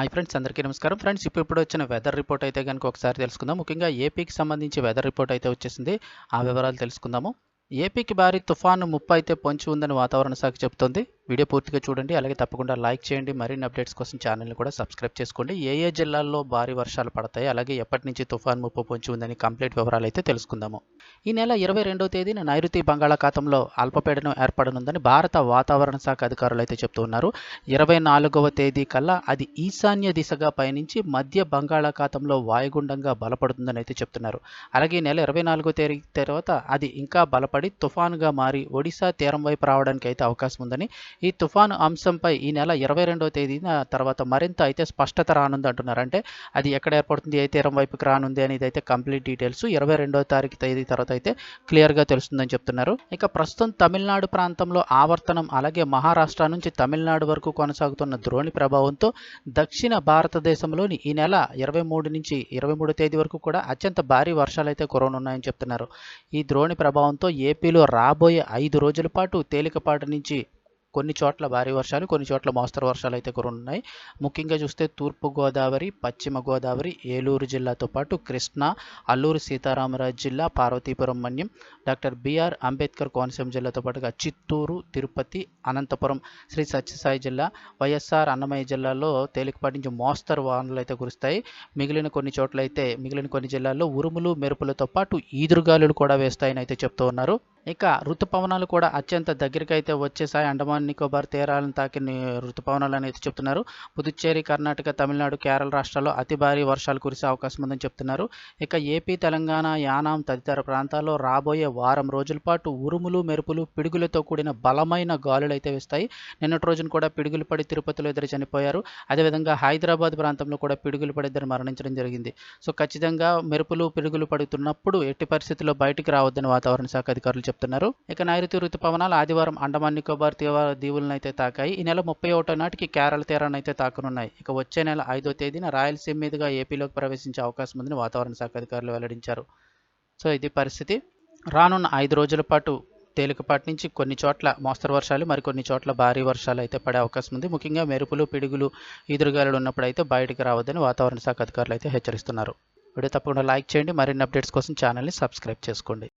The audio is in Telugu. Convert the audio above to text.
హాయ్ ఫ్రెండ్స్ అందరికీ నమస్కారం. ఫ్రెండ్స్ ఇప్పుడు ఇప్పుడు వచ్చిన వెదర్ రిపోర్ట్ అయితే కనుక ఒకసారి తెలుసుకుందాం. ముఖ్యంగా ఏపీకి సంబంధించి వెదర్ రిపోర్ట్ అయితే వచ్చేసింది. ఆ వివరాలు తెలుసుకుందాము. ఏపీకి భారీ తుఫాను ముప్పు అయితే పొంచి ఉందని వాతావరణ శాఖ చెబుతోంది. వీడియో పూర్తిగా చూడండి. అలాగే తప్పకుండా లైక్ చేయండి. మరిన్ని అప్డేట్స్ కోసం ఛానల్ని కూడా సబ్స్క్రైబ్ చేసుకోండి. ఏ ఏ జిల్లాల్లో భారీ వర్షాలు పడతాయి అలాగే ఎప్పటి నుంచి తుఫాన్ ముప్పు పొంచి ఉందని కంప్లీట్ వివరాలు అయితే తెలుసుకుందాము. ఈ నెల ఇరవై రెండవ తేదీన నైరుతి బంగాళాఖాతంలో అల్పపీడనం ఏర్పడనుందని భారత వాతావరణ శాఖ అధికారులు అయితే చెప్తూ ఉన్నారు. ఇరవై నాలుగవ తేదీ కల్లా అది ఈశాన్య దిశగా పయనించి మధ్య బంగాళాఖాతంలో వాయుగుండంగా బలపడుతుందని అయితే చెప్తున్నారు. అలాగే ఈ నెల ఇరవై నాలుగో తేదీ తర్వాత అది ఇంకా బలపడి తుఫానుగా మారి ఒడిశా తీరం వైపు రావడానికి అయితే అవకాశం ఉందని ఈ తుఫాను అంశంపై ఈ నెల ఇరవై రెండవ తేదీన తర్వాత మరింత అయితే స్పష్టత రానుంది అంటున్నారు. అంటే అది ఎక్కడ ఏర్పడుతుంది ఏ తీరం వైపుకి రానుంది అనేది అయితే కంప్లీట్ డీటెయిల్స్ ఇరవై రెండవ తారీఖు తేదీ తర్వాత అయితే క్లియర్గా తెలుస్తుందని చెప్తున్నారు. ఇక ప్రస్తుతం తమిళనాడు ప్రాంతంలో ఆవర్తనం అలాగే మహారాష్ట్ర నుంచి తమిళనాడు వరకు కొనసాగుతున్న ద్రోణి ప్రభావంతో దక్షిణ భారతదేశంలోని ఈ నెల ఇరవై మూడు నుంచి ఇరవై మూడు తేదీ వరకు కూడా అత్యంత భారీ వర్షాలు అయితే కురవనున్నాయని చెప్తున్నారు. ఈ ద్రోణి ప్రభావంతో ఏపీలో రాబోయే ఐదు రోజుల పాటు తేలికపాటి నుంచి కొన్ని చోట్ల భారీ వర్షాలు కొన్ని చోట్ల మోస్తరు వర్షాలు అయితే కురున్నాయి ముఖ్యంగా చూస్తే తూర్పు గోదావరి పశ్చిమ గోదావరి ఏలూరు జిల్లాతో పాటు కృష్ణా అల్లూరు సీతారామరాజు జిల్లా Parvathipuram Manyam doctor B R Ambedkar Konaseema జిల్లాతో పాటుగా చిత్తూరు తిరుపతి అనంతపురం శ్రీ సత్యసాయి జిల్లా వైఎస్ఆర్ అన్నమయ్య జిల్లాలో తేలికపాటి నుంచి మోస్తరు వాహనాలు అయితే కురుస్తాయి. మిగిలిన కొన్ని చోట్ల అయితే మిగిలిన కొన్ని జిల్లాల్లో ఉరుములు మెరుపులతో పాటు ఈదురుగాలులు కూడా వేస్తాయని అయితే చెప్తూ ఉన్నారు. ఇక ఋతుపవనాలు కూడా అత్యంత దగ్గరికి అయితే వచ్చేసాయి. అండమాన్ నికోబార్ తీరాలను తాకిన ఋతుపవనాలు అనేది చెప్తున్నారు. పుదుచ్చేరి కర్ణాటక తమిళనాడు కేరళ రాష్ట్రాల్లో అతి భారీ వర్షాలు కురిసే అవకాశం ఉందని చెప్తున్నారు. ఇక ఏపీ తెలంగాణ యానాం తదితర ప్రాంతాల్లో రాబోయే వారం రోజుల పాటు ఉరుములు మెరుపులు పిడుగులతో కూడిన బలమైన గాలులు అయితే వేస్తాయి. నిన్నటి రోజున కూడా పిడుగులు పడి తిరుపతిలో ఇద్దరు చనిపోయారు. అదేవిధంగా హైదరాబాద్ ప్రాంతంలో కూడా పిడుగులు పడి ఇద్దరు మరణించడం జరిగింది. సో ఖచ్చితంగా మెరుపులు పిడుగులు పడుతున్నప్పుడు ఎట్టి పరిస్థితుల్లో బయటికి రావద్దని వాతావరణ శాఖ అధికారులు చెప్తున్నారు. ఇక నైరుతి ఋతుపవనాలు ఆదివారం అండమాన్ నికోబార్ తీవ్ర దీవులనైతే తాకాయి. ఈ నెల ముప్పై ఒకటో నాటికి కేరళ తీరాన్ని అయితే తాకనున్నాయి. ఇక వచ్చే నెల ఐదో తేదీన రాయలసీమ మీదుగా ఏపీలోకి ప్రవేశించే అవకాశం ఉందని వాతావరణ శాఖ అధికారులు వెల్లడించారు. సో ఇది పరిస్థితి. రానున్న ఐదు రోజుల పాటు తేలికపాటి నుంచి కొన్ని చోట్ల మోస్తరు వర్షాలు మరికొన్ని చోట్ల భారీ వర్షాలు అయితే పడే అవకాశం ఉంది. ముఖ్యంగా మెరుపులు పిడుగులు ఈదురుగాలులు ఉన్నప్పుడు అయితే బయటకు రావద్దని వాతావరణ శాఖ అధికారులు అయితే హెచ్చరిస్తున్నారు. వీడియో తప్పకుండా లైక్ చేయండి. మరిన్ని అప్డేట్స్ కోసం ఛానల్ని సబ్స్క్రైబ్ చేసుకోండి.